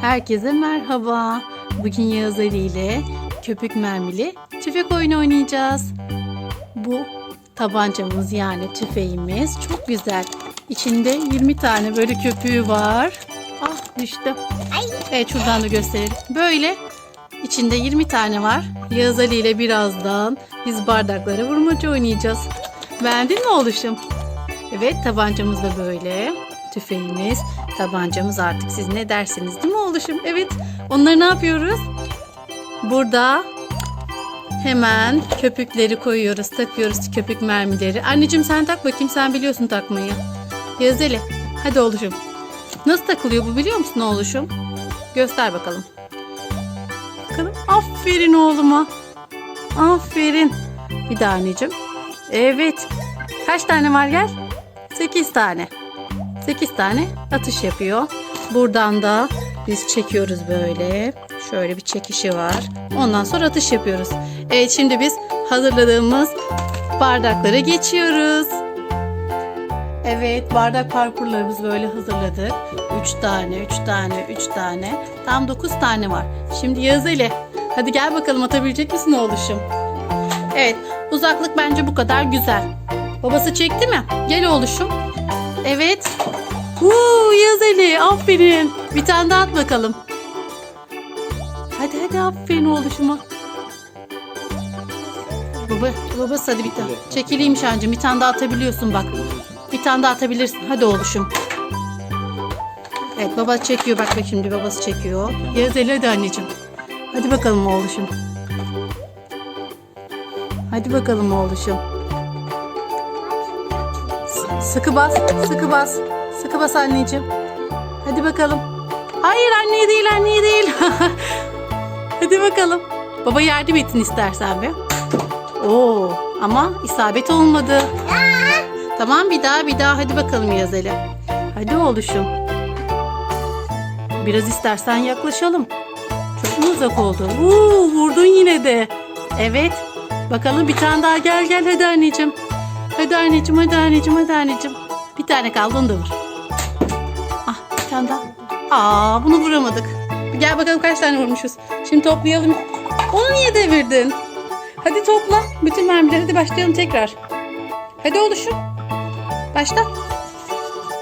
Herkese merhaba. Bugün Yağız Ali ile köpük mermili tüfek oyunu oynayacağız. Bu tabancamız yani tüfeğimiz çok güzel. İçinde 20 tane böyle köpüğü var. Ah düştü. Evet şuradan da gösterelim. Böyle içinde 20 tane var. Yağız Ali ile birazdan biz bardaklara vurmaca oynayacağız. Beğendin mi oluşum? Evet tabancamız da böyle. Tüfeğimiz, tabancamız artık siz ne dersiniz değil mi oluşum? Evet onları ne yapıyoruz? Burada hemen köpükleri koyuyoruz, takıyoruz köpük mermileri. Anneciğim sen tak bakayım sen biliyorsun takmayı. Yazeli hadi oluşum. Nasıl takılıyor bu biliyor musun oluşum? Göster bakalım. Bakalım. Aferin oğluma. Aferin. Bir daha anneciğim. Evet. Kaç tane var gel? 8 tane. 8 tane atış yapıyor. Buradan da biz çekiyoruz böyle. Şöyle bir çekişi var. Ondan sonra atış yapıyoruz. Evet şimdi biz hazırladığımız bardaklara geçiyoruz. Evet bardak parkurlarımızı böyle hazırladık. 3 tane, 3 tane, 3 tane. Tam 9 tane var. Şimdi Yağız Ali. Hadi gel bakalım atabilecek misin oğluşum? Evet uzaklık bence bu kadar güzel. Babası çekti mi? Gel oğluşum. Evet. Huu Yağız Ali aferin. Bir tane daha at bakalım. Hadi hadi aferin oğluşuma. Baba, babası hadi bir tane. Çekileyim Şancığım bir tane daha atabiliyorsun bak. Bir tane daha atabilirsin. Hadi oğluşum. Evet baba çekiyor bak bak şimdi babası çekiyor. Yağız Ali hadi anneciğim. Hadi bakalım oğluşum. Hadi bakalım oğluşum. S- Sıkı bas, sıkı bas. Sıkı bas anneciğim. Hadi bakalım. Hayır anneye değil, anneye değil. Hadi bakalım. Baba yardım etsin istersen bir. Oo, ama isabet olmadı. Tamam bir daha bir daha hadi bakalım yazalım. Hadi oğluşum. Biraz istersen yaklaşalım. Çok mu uzak oldu? Uuu vurdun yine de. Evet. Bakalım bir tane daha gel gel hadi anneciğim. Hadi anneciğim hadi anneciğim hadi anneciğim. Bir tane kaldı onu da vur. Ah bir tane daha. Aa bunu vuramadık. Gel bakalım kaç tane vurmuşuz. Şimdi toplayalım. Onu niye devirdin? Hadi topla. Bütün mermileri hadi başlayalım tekrar. Hadi oluşum. Başla.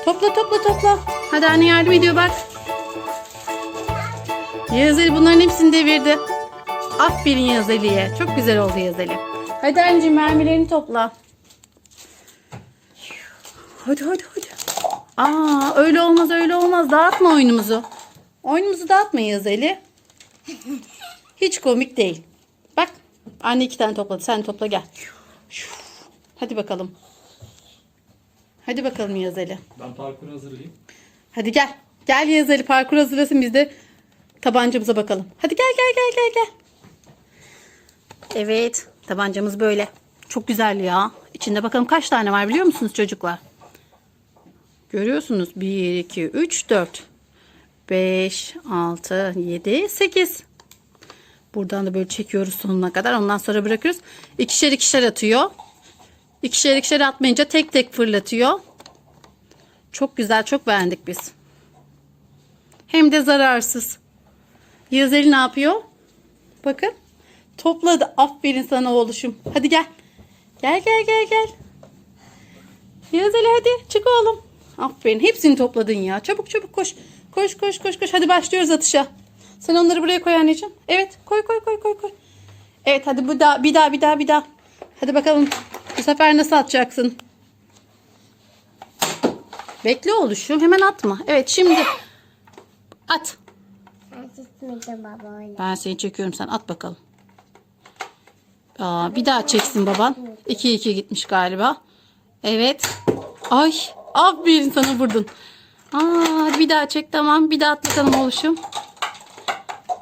Topla topla topla. Hadi anne yardım ediyor bak. Yağız Ali bunların hepsini devirdi. Aferin Yağız Ali'ye. Çok güzel oldu Yağız Ali. Hadi anneciğim mermilerini topla. Hadi hadi hadi. Aa öyle olmaz öyle olmaz. Dağıtma oyunumuzu. Oyunumuzu dağıtma Yağız Ali. Hiç komik değil. Bak anne iki tane topladı. Sen topla gel. Hadi bakalım. Hadi bakalım Yağız Ali. Ben parkuru hazırlayayım. Hadi gel. Gel Yağız Ali parkur hazırlasın biz de tabancamıza bakalım. Hadi gel gel gel gel gel. Evet tabancamız böyle. Çok güzel ya. İçinde bakalım kaç tane var biliyor musunuz çocuklar? Görüyorsunuz 1, 2, 3, 4, 5, 6, 7, 8. Buradan da böyle çekiyoruz sonuna kadar. Ondan sonra bırakıyoruz. İkişer ikişer atıyor. İkişer ikişer atmayınca tek tek fırlatıyor. Çok güzel, çok beğendik biz. Hem de zararsız. Yağız Ali ne yapıyor? Bakın. Topladı. Aferin sana oğluşum. Hadi gel. Gel gel gel gel. Yağız Ali hadi çık oğlum. Aferin. Hepsini topladın ya. Çabuk çabuk koş. Koş koş koş koş. Hadi başlıyoruz atışa. Sen onları buraya koy anneciğim. Evet. Koy koy koy koy koy. Evet hadi bir daha bir daha bir daha bir daha. Hadi bakalım. Bu sefer nasıl atacaksın? Bekle oluşum. Hemen atma. Evet şimdi at. Ben seni çekiyorum sen at bakalım. Aa, bir daha çeksin baban. 2-2 gitmiş galiba. Evet. Ay aferin sana vurdun. Aa, bir daha çek tamam. Bir daha at bakalım oluşum.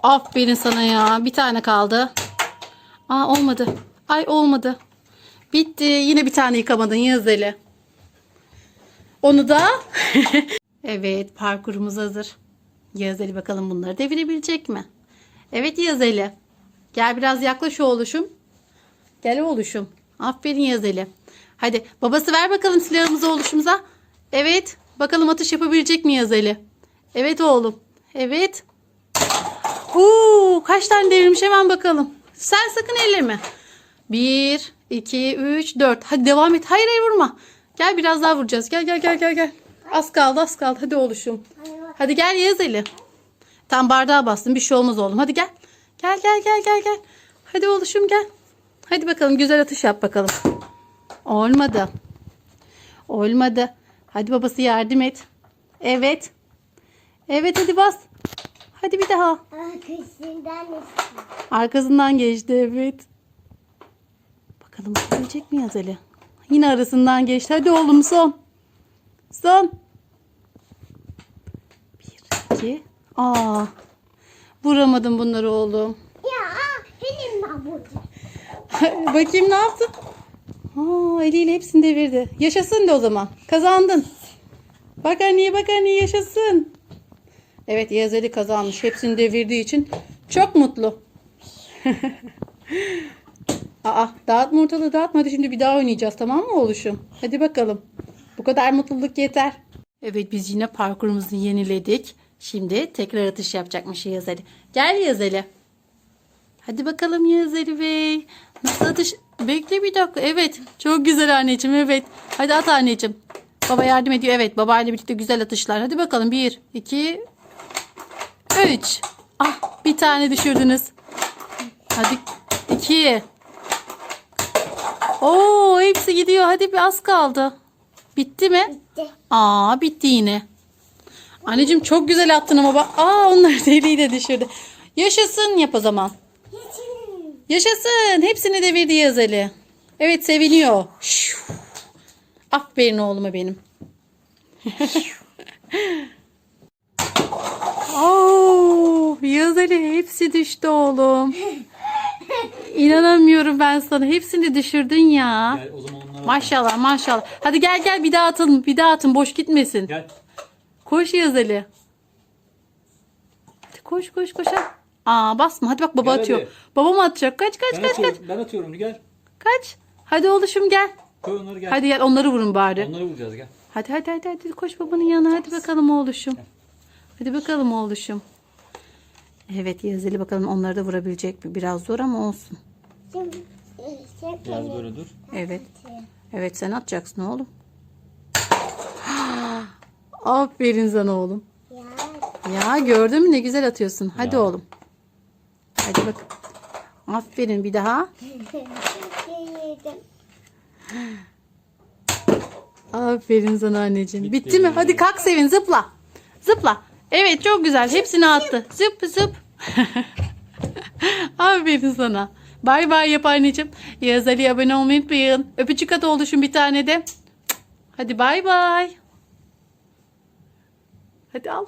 Aferin sana ya. Bir tane kaldı. Aa olmadı. Ay olmadı. Bitti. Yine bir tane yıkamadın Yağız Ali. Onu da Evet parkurumuz hazır. Yağız Ali bakalım bunları devirebilecek mi? Evet Yağız Ali. Gel biraz yaklaş oğluşum. Gel oğluşum. Aferin Yağız Ali. Hadi babası ver bakalım silahımızı oğluşumuza. Evet. Bakalım atış yapabilecek mi Yağız Ali? Evet oğlum. Evet. Oo, kaç tane devirmiş hemen bakalım. Sen sakın elleme. 1, 2, 3, 4. Hadi devam et. Hayır hayır vurma. Gel biraz daha vuracağız. Gel gel gel gel gel. Az kaldı az kaldı. Hadi oluşum. Hadi gel Yağız Ali. Tam bardağa bastım. Bir şey olmaz oğlum. Hadi gel. Gel gel gel gel gel. Hadi oluşum gel. Hadi bakalım güzel atış yap bakalım. Olmadı. Olmadı. Hadi babası yardım et. Evet. Evet hadi bas. Hadi bir daha. Arkasından Arkasından geçti evet. Bakalım bulabilecek mi Yazeli? Yine arasından geçti. Hadi oğlum son. Son. Bir, iki. Aa. Vuramadım bunları oğlum. Ya benim babam. Bakayım ne yaptın? Aa, eliyle hepsini devirdi. Yaşasın de o zaman. Kazandın. Bak anneye bak anneye yaşasın. Evet Yağız Ali kazanmış. Hepsini devirdiği için çok mutlu. Aa dağıtma ortalığı dağıtma. Hadi şimdi bir daha oynayacağız tamam mı oğluşum? Hadi bakalım. Bu kadar mutluluk yeter. Evet biz yine parkurumuzu yeniledik. Şimdi tekrar atış yapacakmış Yağız Ali. Gel Yağız Ali. Hadi bakalım Yağız Ali Bey. Nasıl atış? Bekle bir dakika. Evet. Çok güzel anneciğim. Evet. Hadi at anneciğim. Baba yardım ediyor. Evet. Babayla birlikte güzel atışlar. Hadi bakalım. Bir, iki, üç. Ah bir tane düşürdünüz. Hadi iki. Oo hepsi gidiyor. Hadi bir az kaldı. Bitti mi? Bitti. Aa bitti yine. Anneciğim çok güzel attın ama bak. Aa onlar deliği de düşürdü. Yaşasın yap o zaman. Yaşasın. Hepsini devirdi Yağız Ali. Evet seviniyor. Şuu. Aferin oğluma benim. Oo, Yağız Ali hepsi düştü oğlum. İnanamıyorum ben sana. Hepsini düşürdün ya. Gel o zaman onlara Maşallah maşallah. Hadi gel gel bir daha atın. Bir daha atın. Boş gitmesin. Gel. Koş Yağız Ali. Hadi koş koş koş. Aa basma. Hadi bak baba Gel atıyor. hadi. Baba mı atacak? Kaç kaç Ben kaç kaç. atıyorum. Ben atıyorum. Gel. Kaç. Hadi oğluşum gel. Koy onları gel. Hadi gel onları vurun bari. Onları vuracağız gel. Hadi hadi hadi hadi koş babanın yanına. Hadi bakalım oğluşum. Hadi bakalım oğluşum. Evet Yazeli bakalım onları da vurabilecek mi? Biraz zor ama olsun. Şimdi Biraz böyle dur. Evet. Evet sen atacaksın oğlum. Aferin sana oğlum. Ya Ya gördün mü ne güzel atıyorsun. Hadi Ya. oğlum. Hadi bak. Aferin bir daha. yedim. Aferin sana anneciğim. Bitti, Bitti. mi? Hadi kalk sevin zıpla. Zıpla. Evet çok güzel. Hepsini attı. Zıp zıp. Aferin sana. Bay bay yap anneciğim. Yağız Ali'ye abone olmayı unutmayın. Öpücük at oluşun bir tane de. Hadi bay bay. Hadi al.